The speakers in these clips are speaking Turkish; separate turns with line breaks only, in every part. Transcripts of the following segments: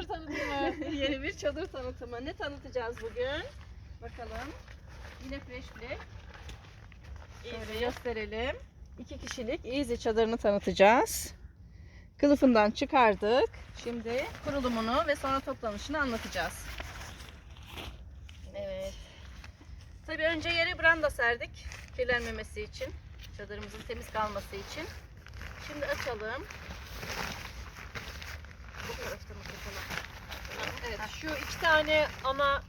çadır tanıtımı.
Yeni bir çadır tanıtımı. Ne tanıtacağız bugün? Bakalım. Yine Fresh Black. Şöyle gösterelim. İki kişilik Easy çadırını tanıtacağız. Kılıfından çıkardık. Şimdi kurulumunu ve sonra toplanışını anlatacağız. Evet. Tabii önce yere branda serdik. Kirlenmemesi için. Çadırımızın temiz kalması için. Şimdi açalım. Bu tarafta mı kapalı?
Evet şu iki tane ana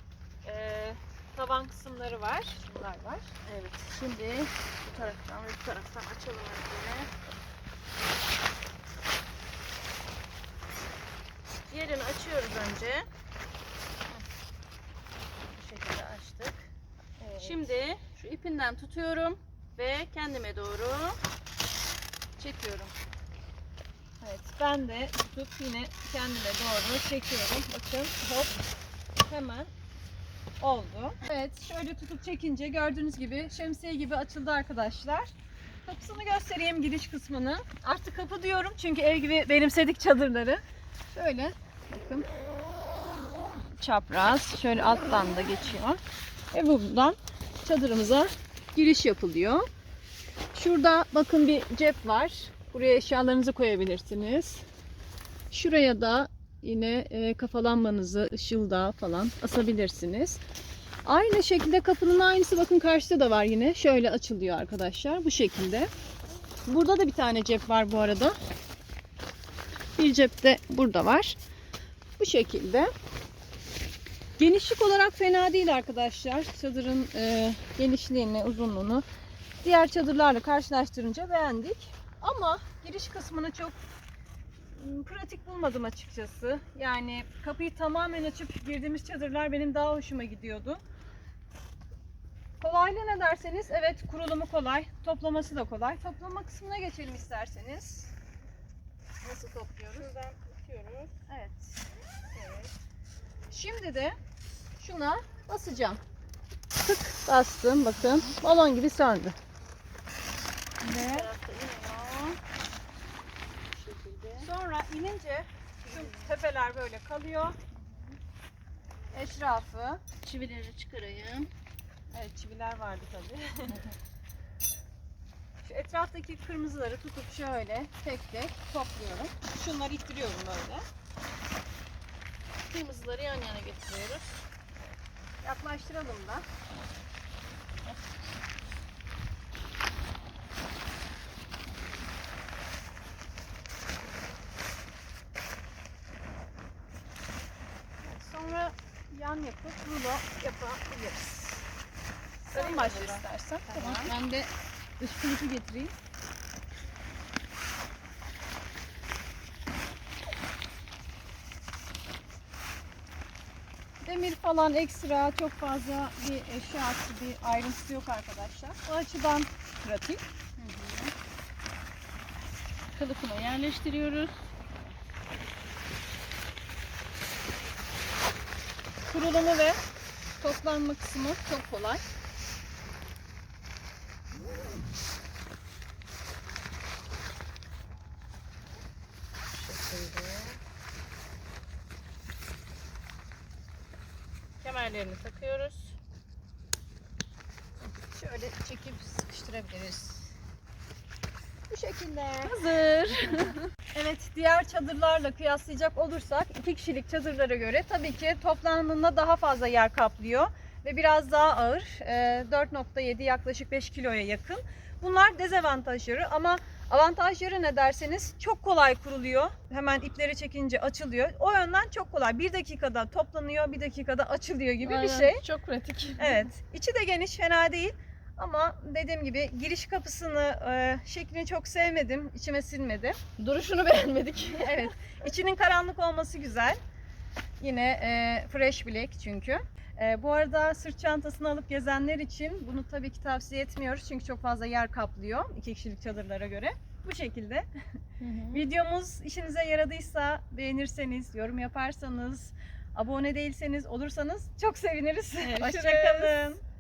e, tavan kısımları var. Bunlar var.
Evet. Şimdi bu taraftan ve bu taraftan açalım önce. Yerini açıyoruz önce. Bu şekilde açtık.
Evet.
Şimdi şu ipinden tutuyorum ve kendime doğru çekiyorum.
Evet ben de tutup yine kendime doğru çekiyorum. Bakın hop hemen oldu. Evet şöyle tutup çekince gördüğünüz gibi şemsiye gibi açıldı arkadaşlar. Kapısını göstereyim giriş kısmını. Artık kapı diyorum çünkü ev gibi benimsedik çadırları. Şöyle bakın çapraz şöyle alttan da geçiyor. Ve buradan çadırımıza giriş yapılıyor. Şurada bakın bir cep var. Buraya eşyalarınızı koyabilirsiniz. Şuraya da yine e, kafalanmanızı ışılda falan asabilirsiniz. Aynı şekilde kapının aynısı bakın karşıda da var yine. Şöyle açılıyor arkadaşlar bu şekilde. Burada da bir tane cep var bu arada. Bir cep de burada var. Bu şekilde. Genişlik olarak fena değil arkadaşlar. Çadırın e, genişliğini, uzunluğunu diğer çadırlarla karşılaştırınca beğendik. Ama giriş kısmını çok m, pratik bulmadım açıkçası. Yani kapıyı tamamen açıp girdiğimiz çadırlar benim daha hoşuma gidiyordu. Kolaylığı ne derseniz evet kurulumu kolay, toplaması da kolay. Toplama kısmına geçelim isterseniz. Nasıl topluyoruz?
Şuradan tutuyoruz.
Evet. Evet. Şimdi de şuna basacağım. Tık bastım bakın. Balon gibi söndü. Ve
tarafta iniyor. Bu şekilde.
Sonra inince şu tepeler böyle kalıyor. Etrafı.
Çivileri çıkarayım.
Evet çiviler vardı tabii. Şu etraftaki kırmızıları tutup şöyle tek tek topluyorum. Şunları ittiriyorum böyle.
Kırmızıları yan yana getiriyoruz.
Yaklaştıralım da. Sonra yan yapıp rulo yapabiliriz. Sen başla istersen.
Tamam.
Ben de dış kılıfı getireyim. Demir falan ekstra çok fazla bir eşyası bir ayrıntısı yok arkadaşlar. O açıdan pratik.
Kılıfına yerleştiriyoruz.
Kurulumu ve toplanma kısmı çok kolay.
Kemerlerini takıyoruz.
Şöyle çekip sıkıştırabiliriz. Şekilde.
Hazır.
Evet, diğer çadırlarla kıyaslayacak olursak iki kişilik çadırlara göre tabii ki toplamında daha fazla yer kaplıyor ve biraz daha ağır. Ee, 4.7 yaklaşık 5 kiloya yakın. Bunlar dezavantajları ama avantajları ne derseniz çok kolay kuruluyor. Hemen ipleri çekince açılıyor. O yönden çok kolay. Bir dakikada toplanıyor, bir dakikada açılıyor gibi bir
Aynen,
şey.
Çok pratik.
Evet. içi de geniş, fena değil. Ama dediğim gibi giriş kapısını, e, şeklini çok sevmedim. İçime sinmedi.
Duruşunu beğenmedik.
evet. İçinin karanlık olması güzel. Yine e, fresh black çünkü. E, bu arada sırt çantasını alıp gezenler için bunu tabii ki tavsiye etmiyoruz. Çünkü çok fazla yer kaplıyor iki kişilik çadırlara göre. Bu şekilde. Videomuz işinize yaradıysa beğenirseniz, yorum yaparsanız, abone değilseniz olursanız çok seviniriz. Hoşçakalın.